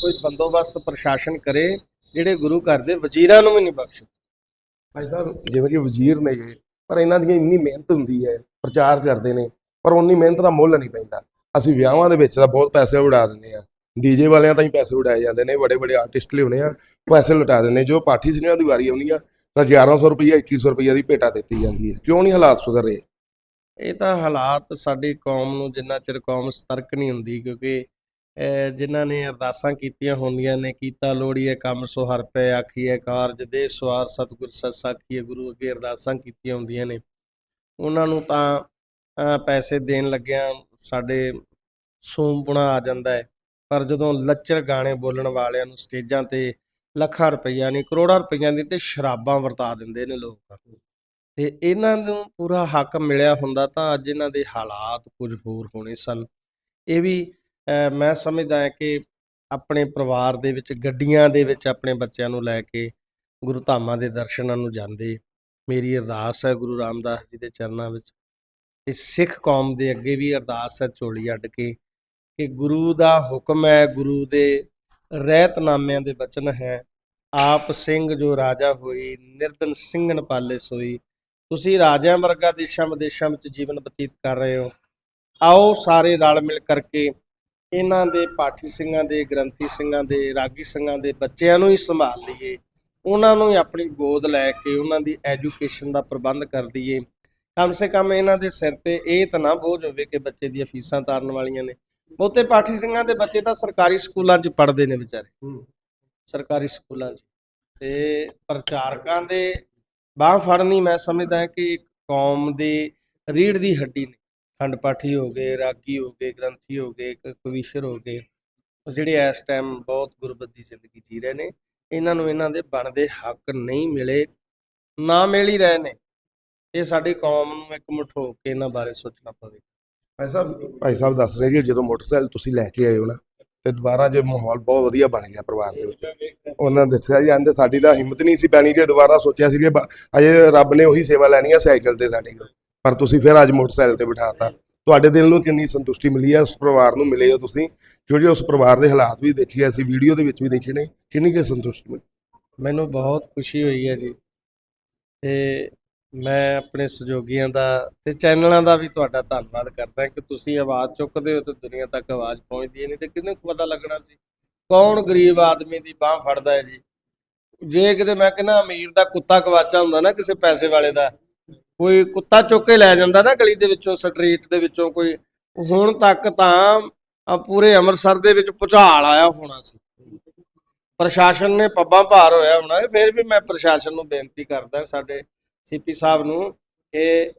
ਕੋਈ ਬੰਦੋਬਸਤ ਪ੍ਰਸ਼ਾਸਨ ਕਰੇ, ਜਿਹੜੇ ਗੁਰੂ ਘਰ ਦੇ ਵਜ਼ੀਰਾਂ ਨੂੰ ਵੀ ਨਹੀਂ ਬਖਸ਼। ਭਾਈ ਸਾਹਿਬ ਜਿਵੇਂ ਕਿ ਵਜ਼ੀਰ ਨੇ ਪਰ ਇਹਨਾਂ ਦੀ ਇੰਨੀ ਮਿਹਨਤ ਹੁੰਦੀ ਹੈ, ਪ੍ਰਚਾਰ ਕਰਦੇ ਨੇ, ਪਰ ਉਨੀ ਮਿਹਨਤ ਦਾ ਮੁੱਲ ਨਹੀਂ ਪੈਂਦਾ। ਅਸੀਂ ਵਿਆਹਾਂ ਦੇ ਵਿੱਚ ਤਾਂ ਬਹੁਤ ਪੈਸੇ ਉਡਾ ਦਿੰਦੇ ਆ ਡੀਜੇ ਵਾਲਿਆਂ ਤਾਂ ਹੀ ਪੈਸੇ ਉਡਾਏ ਜਾਂਦੇ ਨੇ ਬੜੇ ਬੜੇ ਆਰਟਿਸਟ ਲਿਆਉਣੇ ਆ, ਪੈਸੇ ਲੁਟਾ ਦਿੰਦੇ ਜੋ ਪਾਠੀ ਸਿੰਘਾਂ ਦੀ ਵਾਰੀ ਆਉਂਦੀ ਆ, ਤਾਂ 1100 ਰੁਪਈਆ 2100 ਰੁਪਈਆ ਦੀ ਭੇਟਾ ਦਿੱਤੀ ਜਾਂਦੀ ਹੈ। ਕਿਉਂ ਨਹੀਂ ਹਾਲਾਤ ਸੁਧਰ? ਰਹੇ ਇਹ ਤਾਂ ਹਾਲਾਤ ਸਾਡੀ ਕੌਮ ਨੂੰ ਜਿੰਨਾ ਚਿਰ ਕੌਮ ਸਤਰਕ ਨਹੀਂ ਹੁੰਦੀ ਕਿਉਂਕਿ ਅਹ, ਜਿਨ੍ਹਾਂ ਨੇ ਅਰਦਾਸਾਂ ਕੀਤੀਆਂ ਹੁੰਦੀਆਂ ਨੇ ਕੀਤਾ ਲੋੜੀਏ ਕੰਮ ਸੋ ਹਰ ਪੈ ਆਖੀਏ ਕਾਰਜ ਦੇ ਸਵਾਰ ਸਤਿਗੁਰ ਸਸਾਖੀਏ ਗੁਰੂ ਅੱਗੇ ਅਰਦਾਸਾਂ ਕੀਤੀਆਂ ਹੁੰਦੀਆਂ ਨੇ। ਉਹਨਾਂ ਨੂੰ ਤਾਂ ਪੈਸੇ ਦੇਣ ਲੱਗਿਆਂ ਸਾਡੇ ਸੂਮਪੁਣਾ ਆ ਜਾਂਦਾ ਹੈ। ਪਰ ਜਦੋਂ ਲੱਚਰ ਗਾਣੇ ਬੋਲਣ ਵਾਲਿਆਂ ਨੂੰ ਸਟੇਜਾਂ ਤੇ ਲੱਖਾਂ ਰੁਪਈਆ ਨਹੀਂ ਕਰੋੜਾਂ ਰੁਪਈਆਂ ਦੀ ਤੇ ਸ਼ਰਾਬਾਂ ਵਰਤਾ ਦਿੰਦੇ ਨੇ ਲੋਕ। ਤੇ ਇਹਨਾਂ ਨੂੰ ਪੂਰਾ ਹੱਕ ਮਿਲਿਆ ਹੁੰਦਾ ਤਾਂ ਅੱਜ ਇਹਨਾਂ ਦੇ ਹਾਲਾਤ ਕੁਝ ਹੋਰ ਹੋਣੇ ਸਨ। ਇਹ ਵੀ ਮੈਂ ਸਮਝਦਾ ਹਾਂ ਕਿ ਆਪਣੇ ਪਰਿਵਾਰ ਦੇ ਵਿੱਚ, ਗੱਡੀਆਂ ਦੇ ਵਿੱਚ ਆਪਣੇ ਬੱਚਿਆਂ ਨੂੰ ਲੈ ਕੇ ਗੁਰੂ ਧਾਮਾਂ ਦੇ ਦਰਸ਼ਨਾਂ ਨੂੰ ਜਾਂਦੇ। ਮੇਰੀ ਅਰਦਾਸ ਹੈ ਗੁਰੂ ਰਾਮਦਾਸ ਜੀ ਦੇ ਚਰਨਾਂ ਵਿੱਚ ਤੇ ਸਿੱਖ ਕੌਮ ਦੇ ਅੱਗੇ ਵੀ ਅਰਦਾਸ ਹੈ ਝੋਲੀ ਅੱਡ ਕੇ ਕਿ ਗੁਰੂ ਦਾ ਹੁਕਮ ਹੈ, ਗੁਰੂ ਦੇ ਰਹਿਤਨਾਮਿਆਂ ਦੇ ਬਚਨ ਹੈ। ਆਪ ਸਿੰਘ ਜੋ ਰਾਜਾ ਹੋਈ ਨਿਰਦਨ ਸਿੰਘਨ ਪਾਲੇ ਸੋਈ ਤੁਸੀਂ ਰਾਜਿਆਂ ਵਰਗਾ ਦੇਸ਼ਾਂ ਵਿਦੇਸ਼ਾਂ ਵਿੱਚ ਜੀਵਨ ਬਤੀਤ ਕਰ ਰਹੇ ਹੋ। ਆਓ ਸਾਰੇ ਰਲ ਮਿਲ ਕਰਕੇ ਇਹਨਾਂ ਦੇ ਪਾਠੀ ਸਿੰਘਾਂ ਦੇ ਗ੍ਰੰਥੀ ਸਿੰਘਾਂ ਦੇ ਰਾਗੀ ਸਿੰਘਾਂ ਦੇ ਬੱਚਿਆਂ ਨੂੰ ਹੀ ਸੰਭਾਲ ਲਈਏ। ਉਹਨਾਂ ਨੂੰ ਹੀ ਆਪਣੀ ਗੋਦ ਲੈ ਕੇ ਉਹਨਾਂ ਦੀ ਐਜੂਕੇਸ਼ਨ ਦਾ ਪ੍ਰਬੰਧ ਕਰ ਦਈਏ। ਕਮ ਸੇ ਕਮ ਇਹਨਾਂ ਦੇ ਸਿਰ ਤੇ ਇਹ ਤਾਂ ਨਾ ਬੋਝ ਹੋਵੇ ਕਿ ਬੱਚੇ ਦੀਆਂ ਫੀਸਾਂ ਤਾਰਨ ਵਾਲੀਆਂ ਨੇ। ਬਹੁਤੇ ਪਾਠੀ ਸਿੰਘਾਂ ਦੇ ਬੱਚੇ ਤਾਂ ਸਰਕਾਰੀ ਸਕੂਲਾਂ 'ਚ ਪੜ੍ਹਦੇ ਨੇ ਵਿਚਾਰੇ। ਸਰਕਾਰੀ ਸਕੂਲਾਂ 'ਚ। ਤੇ ਪ੍ਰਚਾਰਕਾਂ ਦੇ ਬਾਹ ਫੜਨੀ, ਮੈਂ ਸਮਝਦਾ ਕਿ ਇੱਕ ਕੌਮ ਦੇ ਰੀੜ ਦੀ ਹੱਡੀ ਨੇ। ਖੰਡ ਪਾਠੀ ਹੋ ਗਏ, ਰਾਗੀ ਹੋ ਗਏ, ਗ੍ਰੰਥੀ ਹੋ ਗਏ ਕਵੀਸ਼ਰ ਹੋ ਗਏ ਜਿਹੜੇ ਇਸ ਟਾਈਮ ਬਹੁਤ ਗੁਰਬਤ ਦੀ ਜ਼ਿੰਦਗੀ ਜੀ ਰਹੇ ਨੇ, ਇਹਨਾਂ ਨੂੰ ਇਹਨਾਂ ਦੇ ਬਣਦੇ ਹੱਕ ਨਹੀਂ ਮਿਲੇ, ਨਾ ਮਿਲ ਹੀ ਰਹੇ ਨੇ। ਇਹ ਸਾਡੀ ਕੌਮ ਨੂੰ ਇੱਕ ਮੁਠੋ ਕੇ ਇਹਨਾਂ ਬਾਰੇ ਸੋਚਣਾ ਪਵੇ ਭਾਈ ਸਾਹਿਬ ਭਾਈ ਸਾਹਿਬ ਦੱਸ ਰਹੇ ਕਿ ਜਦੋਂ ਮੋਟਰਸਾਈਕਲ ਤੁਸੀਂ ਲੈ ਕੇ ਆਏ ਹੋ ਨਾ ਤੇ ਦੁਬਾਰਾ ਜੇ ਮਾਹੌਲ ਬਹੁਤ ਵਧੀਆ ਬਣ ਗਿਆ ਪਰਿਵਾਰ ਦੇ ਵਿੱਚ। ਉਹਨਾਂ ਨੇ ਦੱਸਿਆ ਜੀ ਆਂਦੇ ਸਾਡੀ ਤਾਂ ਹਿੰਮਤ ਨਹੀਂ ਸੀ ਪੈਣੀ ਕਿ ਦੁਬਾਰਾ ਸੋਚਿਆ ਸੀ ਕਿ ਬ- ਅਜੇ ਰੱਬ ਨੇ ਉਹੀ ਸੇਵਾ ਲੈਣੀ ਆ ਸਾਈਕਲ ਤੇ ਸਾਡੇ ਕੋਲ। ਪਰ ਤੁਸੀਂ ਫਿਰ ਅੱਜ ਮੋਟਰਸਾਈਕਲ ਤੇ ਬਿਠਾਤਾ। ਤੁਹਾਡੇ ਦਿਲ ਨੂੰ ਕਿੰਨੀ ਸੰਤੁਸ਼ਟੀ ਮਿਲੀ ਹੈ ਉਸ ਪਰਿਵਾਰ ਨੂੰ ਮਿਲੇ ਹੋ ਤੁਸੀਂ? ਕਿਉਂਕਿ ਉਸ ਪਰਿਵਾਰ ਦੇ ਹਾਲਾਤ ਵੀ ਦੇਖੇ ਅਸੀਂ ਵੀਡੀਓ ਦੇ ਵਿੱਚ ਵੀ ਦੇਖੇ ਨੇ ਕਿੰਨੀ ਕਿ ਸੰਤੁਸ਼ਟੀ ਮਿਲੀ? ਮੈਨੂੰ ਬਹੁਤ ਖੁਸ਼ੀ ਹੋਈ ਹੈ ਜੀ। ਤੇ ਮੈਂ ਆਪਣੇ ਸਹਿਯੋਗੀਆਂ ਦਾ ਤੇ ਚੈਨਲਾਂ ਦਾ ਵੀ ਤੁਹਾਡਾ ਧੰਨਵਾਦ ਕਰਦਾ ਕਿ ਤੁਸੀਂ ਆਵਾਜ਼ ਚੁੱਕਦੇ ਹੋ ਤੇ ਦੁਨੀਆ ਤੱਕ ਆਵਾਜ਼ ਪਹੁੰਚਦੀ ਨਹੀਂ ਤੇ ਕਿਹਨੂੰ ਪਤਾ ਲੱਗਣਾ ਸੀ। ਕੌਣ ਗਰੀਬ ਆਦਮੀ ਦੀ ਬਾਹ ਫੜਦਾ ਹੈ ਜੀ? ਜੇ ਕਿਤੇ ਮੈਂ ਕਹਿੰਦਾ ਅਮੀਰ ਦਾ ਕੁੱਤਾ ਗਵਾਚਾ ਹੁੰਦਾ ਨਾ ਕਿਸੇ ਪੈਸੇ ਵਾਲੇ ਦਾ, ਕੋਈ ਕੁੱਤਾ ਚੁੱਕ ਕੇ ਲੈ ਜਾਂਦਾ ਨਾ ਗਲੀ ਦੇ ਵਿੱਚੋਂ, ਸਟਰੀਟ ਦੇ ਵਿੱਚੋਂ ਕੋਈ, ਹੁਣ ਤੱਕ ਤਾਂ ਪੂਰੇ ਅੰਮ੍ਰਿਤਸਰ ਦੇ ਵਿੱਚ ਭੁਚਾਲ ਆਇਆ ਹੋਣਾ ਸੀ। ਪ੍ਰਸ਼ਾਸਨ ਨੇ ਪੱਬਾਂ ਭਾਰ ਹੋਇਆ ਹੋਣਾ, ਫਿਰ ਵੀ ਮੈਂ ਪ੍ਰਸ਼ਾਸਨ ਨੂੰ ਬੇਨਤੀ ਕਰਦਾ ਸਾਡੇ ਸੀਪੀ ਸਾਹਿਬ ਨੂੰ ਕਿ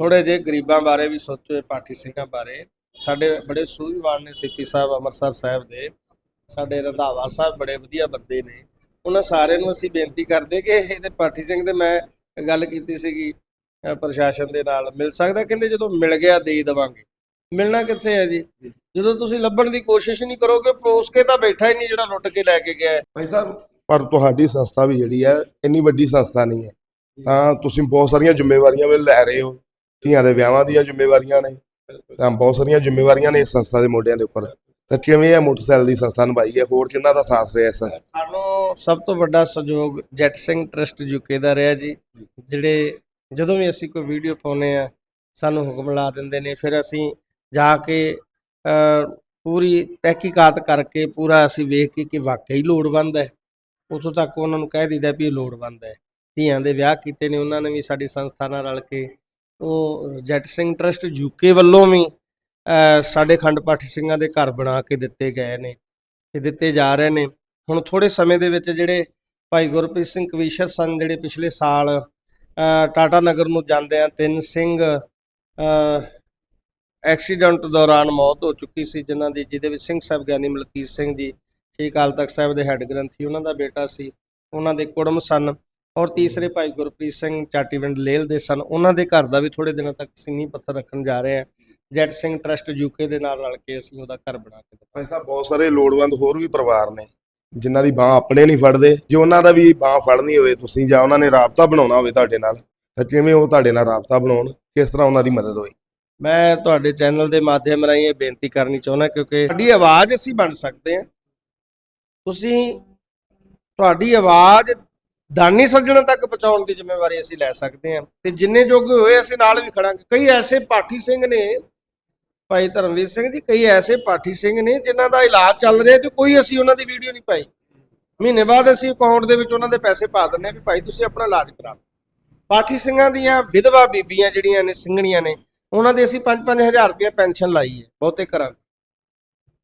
ਥੋੜੇ ਜਿਹੇ ਗਰੀਬਾਂ ਬਾਰੇ ਵੀ ਸੋਚੋ ਪਾਠੀ ਸਿੰਘਾਂ ਬਾਰੇ। ਸਾਡੇ ਬੜੇ ਸੂਝਵਾਨ ਨੇ ਸੀਪੀ ਸਾਹਿਬ ਅੰਮ੍ਰਿਤਸਰ ਸਾਹਿਬ ਦੇ। ਸਾਡੇ ਰੰਧਾਵਾ ਸਾਹਿਬ ਬੜੇ ਵਧੀਆ ਬੰਦੇ ਨੇ। ਉਹਨਾਂ ਸਾਰਿਆਂ ਨੂੰ ਅਸੀਂ ਬੇਨਤੀ ਕਰਦੇ ਕਿ ਇਹਦੇ ਪਾਠੀ ਸਿੰਘ ਦੇ ਮੈਂ ਗੱਲ ਕੀਤੀ ਸੀਗੀ ਪ੍ਰਸ਼ਾਸਨ ਦੇ ਨਾਲ। ਮਿਲ ਸਕਦਾ? ਕਹਿੰਦੇ ਜਦੋਂ ਮਿਲ ਗਿਆ, ਦੇ ਦੇਵਾਂਗੇ। ਮਿਲਣਾ ਕਿੱਥੇ ਹੈ ਜੀ? ਜਦੋਂ ਤੁਸੀਂ ਲੱਭਣ ਦੀ ਕੋਸ਼ਿਸ਼ ਨਹੀਂ ਕਰੋਗੇ, ਪਰੋਸ ਕੇ ਤਾਂ ਬੈਠਾ ਹੀ ਨਹੀਂ ਜਿਹੜਾ ਲੁੱਟ ਕੇ ਲੈ ਕੇ ਗਿਆ ਭਾਈ ਸਾਹਿਬ, ਪਰ ਤੁਹਾਡੀ ਸੰਸਥਾ ਵੀ ਜਿਹੜੀ ਹੈ, ਇੰਨੀ ਵੱਡੀ ਸੰਸਥਾ ਨਹੀਂ ਹੈ। ਤਾਂ ਤੁਸੀਂ ਬਹੁਤ ਸਾਰੀਆਂ ਜ਼ਿੰਮੇਵਾਰੀਆਂ ਵੀ ਲੈ ਰਹੇ ਹੋ। ਧੀਆਂ ਦੇ ਵਿਆਹਾਂ ਦੀਆਂ ਜ਼ਿੰਮੇਵਾਰੀਆਂ ਨੇ। ਤਾਂ ਬਹੁਤ ਸਾਰੀਆਂ ਜ਼ਿੰਮੇਵਾਰੀਆਂ ਨੇ ਇਸ ਸੰਸਥਾ ਦੇ ਮੋਢਿਆਂ ਦੇ ਉੱਪਰ। ਤਾਂ ਕਿਵੇਂ ਇਹ ਮੋਟਰਸਾਈਕਲ ਦੀ ਸੰਸਥਾ ਨਿਭਾਈ ਹੈ? ਹੋਰ ਕਿੰਨਾ ਦਾ ਸਾਥ ਰਿਹਾ ਇਸ? ਸਾਨੂੰ ਸਭ ਤੋਂ ਵੱਡਾ ਸਹਿਯੋਗ ਜੈਟ ਸਿੰਘ ਟਰਸਟ ਯੂਕੇ ਦਾ ਰਿਹਾ ਜੀ। ਜਿਹੜੇ ਜਦੋਂ ਵੀ ਅਸੀਂ ਕੋਈ ਵੀਡੀਓ ਪਾਉਨੇ ਆ ਸਾਨੂੰ ਹੁਕਮ ਲਾ ਦਿੰਦੇ ਨੇ। ਫਿਰ ਅਸੀਂ ਜਾ ਕੇ ਪੂਰੀ ਤਹਿਕੀਕਾਤ ਕਰਕੇ ਪੂਰਾ ਅਸੀਂ ਵੇਖ ਕੇ ਕਿ ਵਾਕਈ ਲੋੜਵੰਦ ਹੈ। ਉਥੋਂ ਤੱਕ ਉਹਨਾਂ ਨੂੰ ਕਹਿ ਦਿੰਦਾ ਵੀ ਇਹ ਲੋੜਵੰਦ ਹੈ। ਧੀਆਂ ਦੇ ਵਿਆਹ ਕੀਤੇ ਨੇ, ਉਹਨਾਂ ਨੇ ਵੀ ਸਾਡੀ ਸੰਸਥਾ ਨਾਲ ਰਲ ਕੇ। ਉਹ ਜੈਟ ਸਿੰਘ ਟਰਸਟ ਯੂਕੇ ਵੱਲੋਂ ਵੀ ਸਾਡੇ ਖੰਡ ਪਾਠੀ ਸਿੰਘਾਂ ਦੇ ਘਰ ਬਣਾ ਕੇ ਦਿੱਤੇ ਗਏ ਨੇ ਤੇ ਦਿੱਤੇ ਜਾ ਰਹੇ ਨੇ। ਹੁਣ ਥੋੜੇ ਸਮੇਂ ਦੇ ਵਿੱਚ ਜਿਹੜੇ ਭਾਈ ਗੁਰਪ੍ਰੀਤ ਸਿੰਘ ਕਵੀਸ਼ਰ ਸਨ ਜਿਹੜੇ ਪਿਛਲੇ ਸਾਲ ਟਾਟਾ ਨਗਰ ਨੂੰ ਜਾਂਦਿਆਂ ਤਿੰਨ ਸਿੰਘ ਐਕਸੀਡੈਂਟ ਦੌਰਾਨ ਮੌਤ ਹੋ ਚੁੱਕੀ ਸੀ, ਜਿਨ੍ਹਾਂ ਦੀ, ਜਿਹਦੇ ਵਿੱਚ ਸਿੰਘ ਸਾਹਿਬ ਗਿਆਨੀ ਮਲਕੀਤ ਸਿੰਘ ਜੀ, ਸ਼੍ਰੀ ਅਕਾਲ ਤਖਤ ਸਾਹਿਬ ਦੇ ਹੈੱਡ ਗ੍ਰੰਥੀ, ਉਹਨਾਂ ਦਾ ਬੇਟਾ ਸੀ, ਉਹਨਾਂ ਦੇ ਕੁੜਮ ਸਨ। ਔਰ ਤੀਸਰੇ ਭਾਈ ਗੁਰਪ੍ਰੀਤ ਸਿੰਘ ਚਾਟੀਵਿੰਡ ਲੇਲ ਦੇ ਸਨ। ਉਹਨਾਂ ਦੇ ਘਰ ਦਾ ਵੀ ਥੋੜੇ ਦਿਨਾਂ ਤੱਕ ਅਸੀਂ ਨੀਂਹ ਪੱਥਰ ਰੱਖਣ ਜਾ ਰਹੇ ਹਾਂ ਜੈਟ ਸਿੰਘ ਟਰਸਟ ਯੂਕੇ ਦੇ ਨਾਲ ਰਲ ਕੇ ਅਸੀਂ ਉਹਦਾ ਘਰ ਬਣਾ ਕੇ ਦਿੱਤਾ। ਐਸਾ ਬਹੁਤ ਸਾਰੇ ਲੋੜਵੰਦ ਹੋਰ ਵੀ ਪਰਿਵਾਰ ਨੇ ਜਿਨ੍ਹਾਂ ਦੀ ਬਾਹ ਆਪਣੇ ਨਹੀਂ ਫੜਦੇ। ਜੇ ਉਹਨਾਂ ਦਾ ਵੀ ਬਾਹ ਫੜਨੀ ਹੋਵੇ ਤੁਸੀਂ ਜਾਂ ਉਹਨਾਂ ਨੇ ਰਾਬਤਾ ਬਣਾਉਣਾ ਹੋਵੇ ਤੁਹਾਡੇ ਨਾਲ ਤਾਂ ਕਿਵੇਂ ਉਹ ਤੁਹਾਡੇ ਨਾਲ ਰਾਬਤਾ ਬਣਾਉਣ? ਕਿਸ ਤਰ੍ਹਾਂ ਉਹਨਾਂ ਦੀ ਮਦਦ ਹੋਈ ਮੈਂ ਤੁਹਾਡੇ ਚੈਨਲ ਦੇ ਮਾਧਿਅਮ ਰਾਹੀਂ ਇਹ ਬੇਨਤੀ ਕਰਨੀ ਚਾਹੁੰਦਾ ਕਿਉਂਕਿ ਸਾਡੀ ਆਵਾਜ਼ ਅਸੀਂ ਬਣ ਸਕਦੇ ਹਾਂ। ਤੁਸੀਂ ਤੁਹਾਡੀ ਆਵਾਜ਼ ਦਾਨੀ ਸੱਜਣ ਤੱਕ ਪਹੁੰਚਾਉਣ ਦੀ ਜ਼ਿੰਮੇਵਾਰੀ ਅਸੀਂ ਲੈ ਸਕਦੇ ਹਾਂ। ਤੇ ਜਿੰਨੇ ਜੋਗੇ ਹੋਏ ਅਸੀਂ ਨਾਲ ਵੀ ਖੜਾਂਗੇ। ਕਈ ਐਸੇ ਪਾਠੀ ਸਿੰਘ ਨੇ, ਭਾਈ ਧਰਮਵੀਰ ਸਿੰਘ ਜੀ, ਕਈ ਐਸੇ ਪਾਠੀ ਸਿੰਘ ਨੇ ਜਿਨ੍ਹਾਂ ਦਾ ਇਲਾਜ ਚੱਲ ਰਿਹਾ ਤੇ ਕੋਈ ਅਸੀਂ ਉਹਨਾਂ ਦੀ ਵੀਡੀਓ ਨਹੀਂ ਪਾਈ। ਮਹੀਨੇ ਬਾਅਦ ਅਸੀਂ ਅਕਾਊਂਟ ਦੇ ਵਿੱਚ ਉਹਨਾਂ ਦੇ ਪੈਸੇ ਪਾ ਦਿੰਦੇ ਹਾਂ ਵੀ ਭਾਈ ਤੁਸੀਂ ਆਪਣਾ ਇਲਾਜ ਕਰਾ ਲਓ। ਪਾਠੀ ਸਿੰਘਾਂ ਦੀਆਂ ਵਿਧਵਾ ਬੀਬੀਆਂ ਜਿਹੜੀਆਂ ਨੇ, ਸਿੰਘਣੀਆਂ ਨੇ, ਉਹਨਾਂ ਦੇ ਅਸੀਂ 5-5000 ਰੁਪਏ ਪੈਨਸ਼ਨ ਲਾਈ ਹੈ ਬਹੁਤੇ ਘਰਾਂ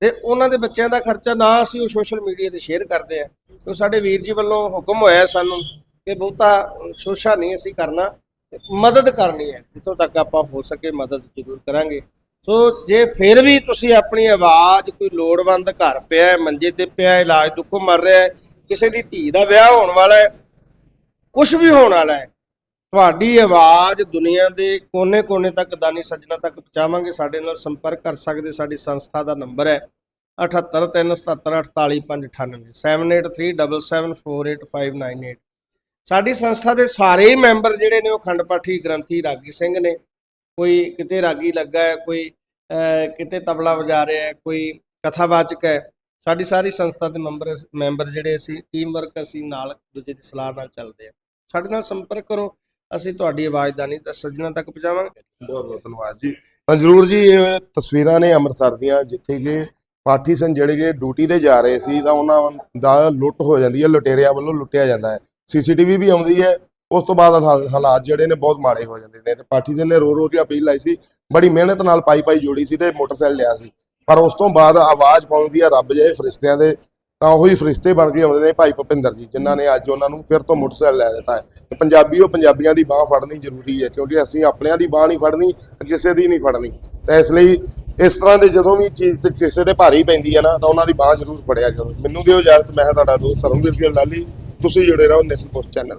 ਤੇ ਉਹਨਾਂ ਦੇ ਬੱਚਿਆਂ ਦਾ ਖਰਚਾ ਨਾ ਅਸੀਂ ਉਹ ਸੋਸ਼ਲ ਮੀਡੀਆ ਤੇ ਸ਼ੇਅਰ ਕਰਦੇ ਆ ਕਿਉਂ ਸਾਡੇ ਵੀਰ ਜੀ ਵੱਲੋਂ ਹੁਕਮ ਹੋਇਆ ਸਾਨੂੰ ਕਿ ਬਹੁਤਾ ਸ਼ੋਸ਼ਾ ਨਹੀਂ ਅਸੀਂ ਕਰਨਾ ਮਦਦ ਕਰਨੀ ਹੈ। ਜਿੱਥੋਂ ਤੱਕ ਆਪਾਂ ਹੋ ਸਕੇ ਮਦਦ ਜ਼ਰੂਰ ਕਰਾਂਗੇ। ਸੋ ਜੇ ਫਿਰ ਵੀ ਤੁਸੀਂ ਆਪਣੀ ਆਵਾਜ਼ ਕੋਈ ਲੋੜਵੰਦ ਘਰ ਪਿਆ ਹੈ, ਮੰਜੇ ਤੇ ਪਿਆ ਹੈ, ਇਲਾਜ ਦੁੱਖੋਂ ਮਰ ਰਿਹਾ ਹੈ ਕਿਸੇ ਦੀ ਧੀ ਦਾ ਵਿਆਹ ਹੋਣ ਵਾਲਾ ਹੈ ਕੁਝ ਵੀ ਹੋਣ ਵਾਲਾ ਹੈ ਤੁਹਾਡੀ ਆਵਾਜ਼ ਦੁਨੀਆ ਦੇ ਕੋਨੇ-ਕੋਨੇ ਤੱਕ, ਦਾਨੀ ਸੱਜਣਾ ਤੱਕ ਪਹੁੰਚਾਵਾਂਗੇ। ਸਾਡੇ ਨਾਲ ਸੰਪਰਕ ਕਰ ਸਕਦੇ ਸਾਡੀ ਸੰਸਥਾ ਦਾ ਨੰਬਰ ਹੈ 7837748598 7837748598 ਸਾਡੀ ਸੰਸਥਾ ਦੇ ਸਾਰੇ ਹੀ ਮੈਂਬਰ ਜਿਹੜੇ ਨੇ ਉਹ ਖੰਡ ਪਾਠੀ ਗ੍ਰੰਥੀ ਰਾਗੀ ਸਿੰਘ ਨੇ। ਕੋਈ ਕਿਤੇ ਰਾਗੀ ਲੱਗਾ ਹੈ, ਕੋਈ ਕਿਤੇ ਤਬਲਾ ਵਜਾ ਰਿਹਾ ਹੈ, ਕੋਈ ਕਥਾਵਾਚਕ ਹੈ। ਸਾਡੀ ਸਾਰੀ ਸੰਸਥਾ ਦੇ ਮੈਂਬਰ ਮੈਂਬਰ ਜਿਹੜੇ ਅਸੀਂ ਟੀਮ ਵਰਕ ਅਸੀਂ ਨਾਲ, ਦੂਜੇ ਦੀ ਸਲਾਹ ਨਾਲ ਚੱਲਦੇ ਆ ਸਾਡੇ ਨਾਲ ਸੰਪਰਕ ਕਰੋ। ਅਸੀਂ ਤੁਹਾਡੀ ਆਵਾਜ਼ਦਾਨੀ ਤਾਂ ਸੱਜਣਾ ਤੱਕ ਪਹੁੰਚਾਵਾਂਗੇ। ਬਹੁਤ ਬਹੁਤ ਧੰਨਵਾਦ ਜੀ। ਹਾਂ, ਜ਼ਰੂਰ ਜੀ, ਇਹ ਤਸਵੀਰਾਂ ਨੇ ਅੰਮ੍ਰਿਤਸਰ ਦੀਆਂ, ਜਿੱਥੇ ਕਿ ਪਾਠੀ ਸਨ ਜਿਹੜੇ ਕਿ ਡਿਊਟੀ ਤੇ ਜਾ ਰਹੇ ਸੀ, ਤਾਂ ਉਹਨਾਂ ਦਾ ਲੁੱਟ ਹੋ ਜਾਂਦੀ ਹੈ, ਲੁਟੇਰਿਆਂ ਵੱਲੋਂ ਲੁੱਟਿਆ ਜਾਂਦਾ ਹੈ। ਸੀਸੀਟੀਵੀ ਵੀ ਆਉਂਦੀ ਹੈ, ਉਸ ਤੋਂ ਬਾਅਦ ਹਾਲਾਤ ਜਿਹੜੇ ਨੇ ਬਹੁਤ ਮਾੜੇ ਹੋ ਜਾਂਦੇ ਨੇ, ਤੇ ਪਾਠੀ ਸਿੰਘ ਨੇ ਰੋ ਰੋ ਕੇ ਅਪੀਲ ਲਾਈ ਸੀ, ਬੜੀ ਮਿਹਨਤ ਨਾਲ ਪਾਈ ਪਾਈ ਜੋੜੀ ਸੀ ਤੇ ਮੋਟਰਸਾਈਕਲ ਲਿਆ ਸੀ। ਪਰ ਉਸ ਤੋਂ ਬਾਅਦ ਆਵਾਜ਼ ਪਹੁੰਚਦੀ ਹੈ ਰੱਬ ਜਿਹੇ ਫਰਿਸ਼ਤਿਆਂ ਦੇ ਤਾਂ ਉਹੀ ਫਰਿਸ਼ਤੇ ਬਣ ਕੇ ਆਉਂਦੇ ਨੇ ਭਾਈ ਭੁਪਿੰਦਰ ਜੀ, ਜਿਨ੍ਹਾਂ ਨੇ ਅੱਜ ਉਹਨਾਂ ਨੂੰ ਫਿਰ ਤੋਂ ਮੋਟਰਸਾਈਕਲ ਲੈ ਦਿੱਤਾ ਹੈ। ਤੇ ਪੰਜਾਬੀ ਉਹ ਪੰਜਾਬੀਆਂ ਦੀ ਬਾਹ ਫੜਨੀ ਜ਼ਰੂਰੀ ਹੈ, ਕਿਉਂਕਿ ਅਸੀਂ ਆਪਣਿਆਂ ਦੀ ਬਾਹ ਨਹੀਂ ਫੜਨੀ ਤੇ ਕਿਸੇ ਦੀ ਨਹੀਂ ਫੜਨੀ। ਤਾਂ ਇਸ ਲਈ ਇਸ ਤਰ੍ਹਾਂ ਦੇ ਜਦੋਂ ਵੀ ਚੀਜ਼ ਤੇ ਕਿਸੇ ਦੇ ਭਾਰੀ ਪੈਂਦੀ ਹੈ ਨਾ, ਤਾਂ ਉਹਨਾਂ ਦੀ ਬਾਹ ਜ਼ਰੂਰ ਫੜਿਆ ਕਰੋ। ਮੈਨੂੰ ਦਿਓ ਇਜਾਜ਼ਤ, ਮੈਂ ਤੁਹਾਡਾ ਦੋਸਤ ਸਰਮਵੀਰ ਸਿੰਘ ਲਾਲੀ, ਤੁਸੀਂ ਜੁੜੇ ਰਹੋ ਨੈਸ਼ਨਲ ਪੋਸਟ ਚੈਨਲ।